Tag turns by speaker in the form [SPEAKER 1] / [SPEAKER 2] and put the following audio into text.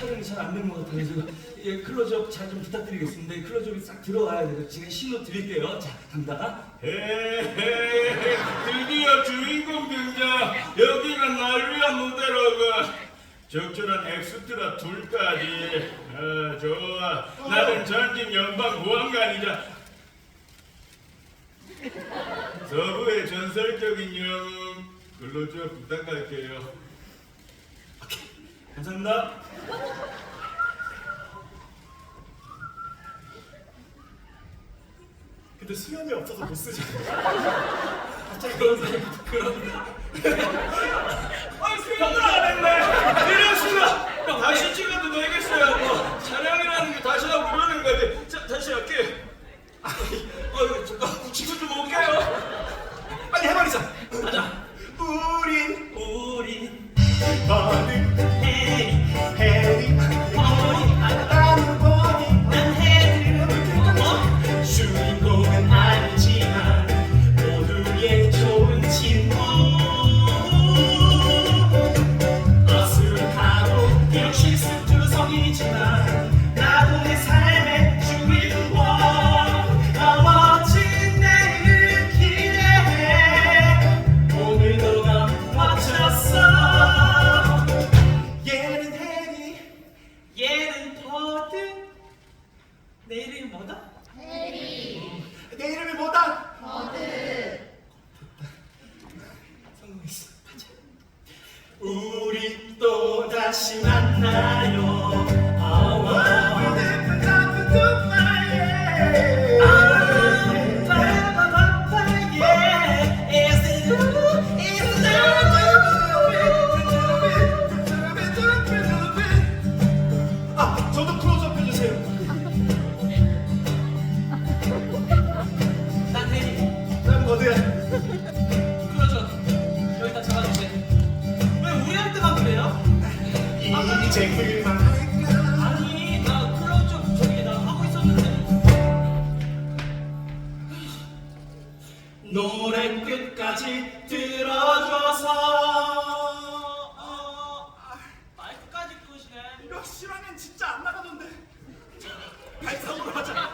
[SPEAKER 1] 그래서 예, 클로즈업 잘 좀 부탁드리겠습니다. 이 클로즈업이 싹 들어와야 돼요. 제가 신호 드릴게요. 자, 간다.
[SPEAKER 2] 헤헤 드디어 주인공 등장 여기는 날 위한 무대로군 적절한 엑스트라 둘까지 아, 좋아 나는 전직 연방 보안관이자 서부의 전설적인 영웅 글로저 부탁할게요
[SPEAKER 1] 감사합니다.
[SPEAKER 3] 근데 수염이 없어서 못 쓰죠.
[SPEAKER 1] 갑자기 그런 사람이 그런.
[SPEAKER 2] 아 수영을 안 했네 이럴 수가 다시 찍어도 되겠어요 뭐 촬영이라는 게 다시 하고 그러는 거지 자 다시 할게 아, 어, 지금 좀 올게요
[SPEAKER 3] 빨리 해버리자.
[SPEAKER 1] 가자.
[SPEAKER 3] 내
[SPEAKER 1] 이름이 뭐다?
[SPEAKER 3] 내 이름이 뭐다? 성공했어. 가자. 우리 또 다시 만나요. 아니 나 클럽 좀 저기 나 하고
[SPEAKER 1] 있었는데
[SPEAKER 3] 노래 끝까지
[SPEAKER 1] 들어줘서. 아, 말끝까지 끄시네.
[SPEAKER 3] 이거 실화는
[SPEAKER 1] 진짜 안 나가던데.
[SPEAKER 3] 발상으로 하자.